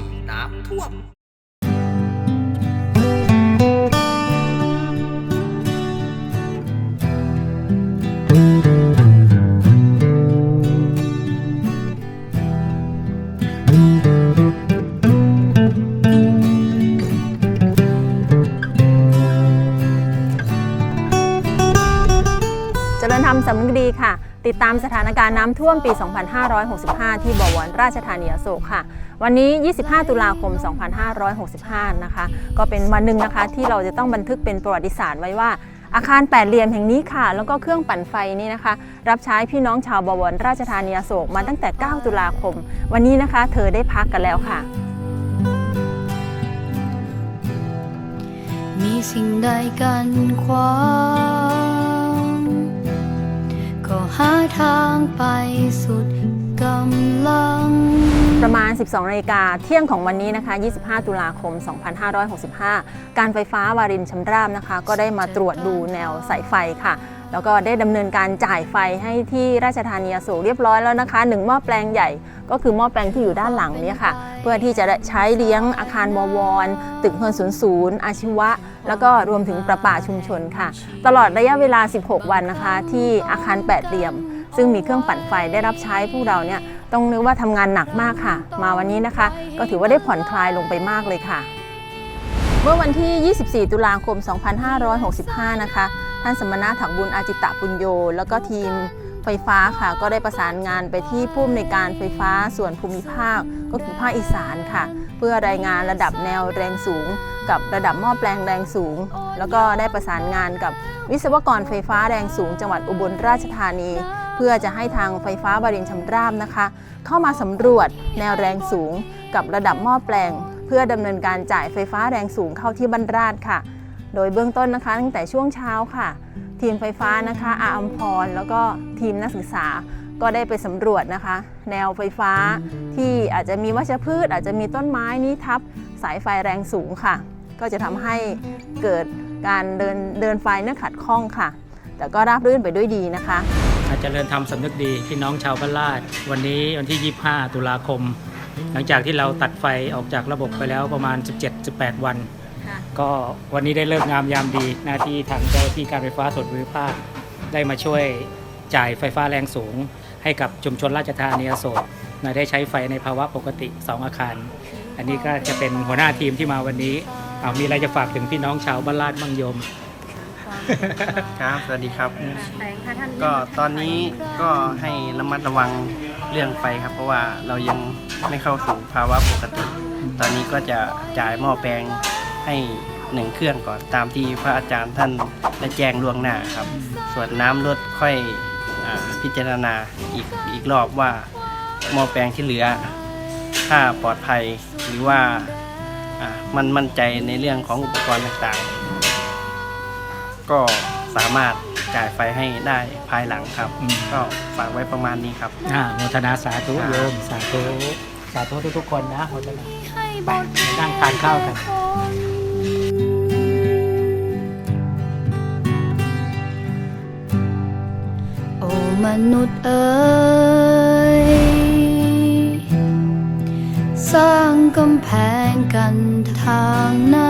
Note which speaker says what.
Speaker 1: ที่น้ำท่วมเจริญธรรมสำนึกดีค่ะ ติดตามสถานการณ์น้ำท่วมปี 2565 ที่บวรราชธานีอโศกค่ะ วันนี้ 25 ตุลาคม 2565 นะคะ ก็เป็นวันหนึ่งนะคะที่เราจะต้องบันทึกเป็นประวัติศาสตร์ไว้ว่าอาคารแปดเหลี่ยมแห่งนี้ค่ะ แล้วก็เครื่องปั่นไฟนี่นะคะ รับใช้พี่น้องชาวบวรราชธานีอโศกมาตั้งแต่ 9 ตุลาคม วันนี้นะคะ เธอได้พักกันแล้วค่ะ
Speaker 2: มีสิ่งใดกันขวาง ทางไปสุดกำลัง
Speaker 1: ประมาณ 12นาฬิกาเที่ยงของวันนี้นะคะ 25 ตุลาคม 2565 การไฟฟ้าวารินชำราบนะคะ ก็ได้มาตรวจดูแนวสายไฟค่ะ แล้วก็ได้ดำเนินการจ่ายไฟให้ที่ราชธานีอโศกเรียบร้อยแล้วนะคะหนึ่งหม้อแปลงใหญ่ก็คือหม้อแปลงที่อยู่ด้านหลังนี้ค่ะ เพื่อที่จะได้ใช้เลี้ยงอาคารบวร ตึกเฮือนศูนย์ศูนย์อาชีวะ แล้วก็รวมถึงประปาชุมชนค่ะ ตลอดระยะเวลา 16 วันนะคะ ที่อาคารแปดเหลี่ยม ซึ่งมีเครื่องปั่นไฟได้รับใช้พวกเราเนี่ยต้องนึกว่าทำงานหนักมากค่ะ มาวันนี้นะคะ ก็ถือว่าได้ผ่อนคลายลงไปมากเลยค่ะ เมื่อวันที่ 24 ตุลาคม 2565 นะคะ ท่านสมณะถักบุญอาจิตะปุญโย แล้วก็ทีมไฟฟ้าค่ะก็ได้ประสานงานไปที่ผู้อำนวยการไฟฟ้าส่วนภูมิภาค ก็คือภาคอีสานค่ะ เพื่อรายงานระดับแนวแรงสูง กับระดับหม้อแปลงแรงสูง แล้วก็ได้ประสานงานกับวิศวกรไฟฟ้าแรงสูง จังหวัดอุบลราชธานี เพื่อจะให้ทางไฟฟ้าบรินชำราบนะคะ เข้ามาสำรวจแนวแรงสูงกับระดับหม้อแปลง เพื่อดำเนินการจ่ายไฟฟ้าแรงสูงเข้าที่บรรราชค่ะ โดยเบื้องต้นนะคะตั้งแต่ช่วงเช้าค่ะ ทีมไฟฟ้านะคะอาอัมพร แล้วก็ทีมนักศึกษาก็ได้ไปสำรวจนะคะ แนวไฟฟ้าที่อาจจะมีวัชพืช อาจจะมีต้นไม้นี้ทับสายไฟแรงสูงค่ะ ก็จะทำให้เกิดการเดินเดินไฟเนื่อขัดข้องค่ะ แต่ก็ราบรื่นไปด้วยดีนะคะ
Speaker 3: เจริญธรรมสำนึกดีพี่น้องชาวบ้านลาด วันนี้วันที่ 25 ตุลาคม หลังจากที่เราตัดไฟออกจากระบบไปแล้วประมาณ 17-18 วัน ก็วันนี้ได้เลิกงามยามดีหน้าที่ทางเจ้าหน้าที่การไฟฟ้าส่วนภูมิภาคได้มาช่วยจ่ายไฟฟ้าแรงสูง ให้กับชุมชนราชธานีอโศกนะได้ใช้ไฟในภาวะปกติ 2 อาคาร อันนี้ก็จะเป็นหัวหน้าทีมที่มาวันนี้เอามีอะไรจะฝากถึงพี่น้องชาวบ้านลาดบ้างโยม
Speaker 4: ครับ สวัสดีครับก็ตอนนี้ก็ให้ระมัดระวังเรื่องไฟครับ เพราะว่าเรายังไม่เข้าสู่ภาวะปกติ ตอนนี้ก็จะจ่ายหม้อแปลงให้หนึ่งเครื่องก่อนตามที่พระอาจารย์ท่านได้แจ้งล่วงหน้าครับ ส่วนน้ำลดค่อยอาพิจารณาอีกอีกรอบว่าหม้อแปลงที่เหลือ ถ้าปลอดภัยหรือว่าอ่ามันมั่นใจในเรื่องของอุปกรณ์ต่างๆ ก็สามารถจ่ายไฟให้ได้ภายหลังครับ
Speaker 3: อืม
Speaker 4: ก็ฝากไว้ประมาณนี้ครับ
Speaker 3: อ่าโมทนาสาธุโยมสาธุสาธุทุกๆคนนะโมทนาไปนั่งทานข้าวกัน
Speaker 2: โอ้มนุษย์เอ๋ยสร้างกำแพงกันทางน้